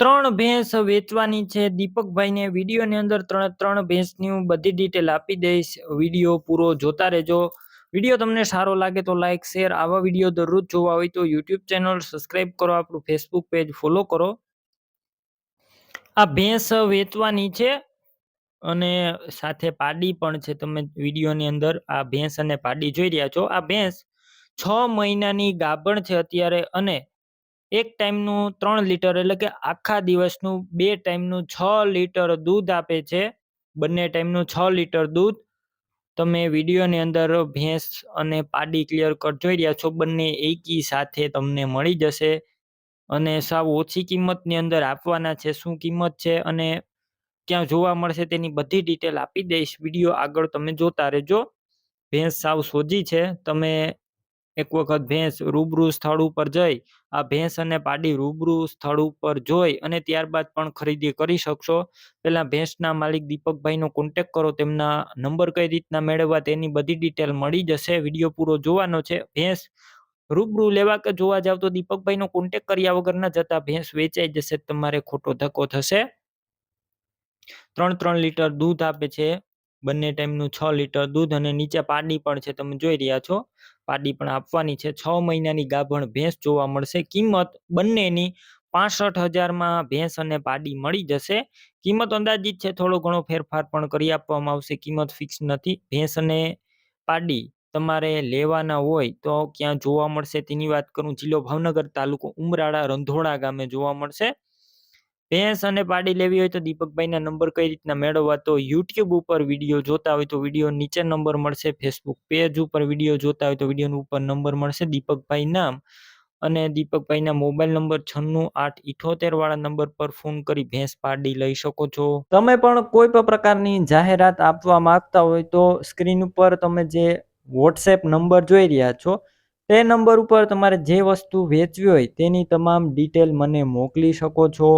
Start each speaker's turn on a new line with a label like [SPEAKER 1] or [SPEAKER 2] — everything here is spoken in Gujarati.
[SPEAKER 1] ત્રણ ભેંસ વેચવાની છે. દીપકભાઈને વિડીયોની અંદર ત્રણે ત્રણ ભેંસની બધી ડિટેલ આપી દઈશ. વીડિયો પૂરો જોતા રહેજો. વીડિયો તમને સારો લાગે તો લાઈક શેર આવા વીડિયો દરરોજ જોવા હોય તો યુટ્યુબ ચેનલ સબસ્ક્રાઈબ કરો, આપણું ફેસબુક પેજ ફોલો કરો. આ ભેંસ વેચવાની છે અને સાથે પાડી પણ છે. તમે વિડીયોની અંદર આ ભેંસ અને પાડી જોઈ રહ્યા છો. આ ભેંસ છ મહિનાની ગાભણ છે અત્યારે અને એક ટાઈમનું ત્રણ લીટર, એટલે કે આખા દિવસનું બે ટાઈમનું છ લીટર દૂધ આપે છે. બંને ટાઈમનું છ લીટર દૂધ. તમે વિડીયોની અંદર ભેંસ અને પાડી ક્લિયર કટ જોઈ રહ્યા છો, બંને એકી સાથે તમને મળી જશે. અને સાવ ઓછી કિંમતની અંદર આપવાના છે, શું કિંમત છે અને ક્યાં જોવા મળશે તેની બધી ડિટેલ આપી દઈશ. વીડિયો આગળ તમે જોતા રહેજો. ભેંસ સાવ સોજી છે. તમે એક વખત ભેંસ રૂબરૂ સ્થળ ઉપર જઈ, આ ભેંસ અને પાડી રૂબરૂ સ્થળ ઉપર જોઈ અને ત્યારબાદ પણ ખરીદી કરી શકશો. પહેલાં ભેંસના માલિક દીપકભાઈનો કોન્ટેક કરો, તેમના નંબર કઈ રીતના મેળવવા તેની બધી ડિટેલ મળી જશે. વીડિયો પૂરો જોવાનો છે. ભેંસ રૂબરૂ લેવા કે જોવા જાવ તો દીપકભાઈનો કોન્ટેક કર્યા વગર ન જતા ભેંસ વેચાઈ જશે. તમારે ખોટો ધક્કો થશે. ત્રણ ત્રણ લીટર દૂધ આપે છે. બંને ટાઈમનું છ લીટર દૂધ અને નીચે પાડી પણ છે, તમે જોઈ રહ્યા છો. પાડી પણ આપવાની છે. છ મહિનાની ગાભણ ભેંસ જોવા મળશે. કિંમત બંનેની પાસઠ હજારમાં ભેંસ અને પાડી મળી જશે. કિંમત અંદાજિત છે, થોડો ઘણો ફેરફાર પણ કરી આપવામાં આવશે. કિંમત ફિક્સ નથી. ભેંસ અને પાડી તમારે લેવાના હોય તો ક્યાં જોવા મળશે તેની વાત કરું. જિલ્લો ભાવનગર તાલુકો ઉમરાળા રંધોળા ગામે જોવા મળશે. ભેંસ અને પાડી લેવી હોય તો દીપકભાઈના નંબર કઈ રીતના મેળવવા તો યુટ્યુબ ઉપર વીડિયો જોતા હોય તો વીડિયો નીચે નંબર મળશે, ફેસબુક પેજ ઉપર વીડિયો જોતા હોય તો વીડિયો ઉપર નંબર મળશે, દીપકભાઈ નામ. અને દીપકભાઈના મોબાઈલ નંબર છન્નું આઠ ઇઠોતેર વાળા નંબર પર ફોન કરી ભેંસ પાડી લઈ શકો છો. તમે પણ કોઈ પણ પ્રકારની જાહેરાત આપવા માંગતા હોય તો સ્ક્રીન ઉપર તમે જે વોટ્સએપ નંબર જોઈ રહ્યા છો, તે નંબર ઉપર તમારે જે વસ્તુ વેચવી હોય તેની તમામ ડિટેલ મને મોકલી શકો છો.